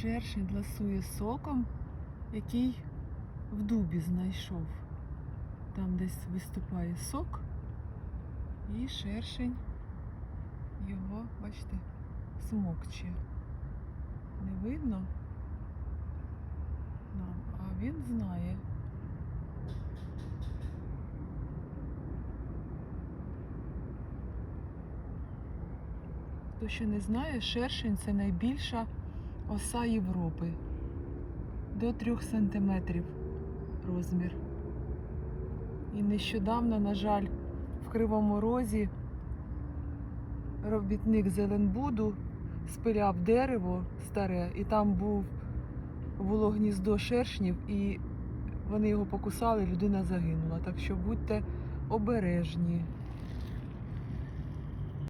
Шершень ласує соком, який в дубі знайшов. Там десь виступає сок, і шершень його, бачите, смокче. Не видно а він знає. Хто ще не знає, шершень це найбільша оса Європи. До 3 сантиметрів розмір. І нещодавно, на жаль, в Кривому Розі робітник Зеленбуду спиляв дерево старе, і там був, було гніздо шершнів, і вони його покусали, людина загинула. Так що будьте обережні.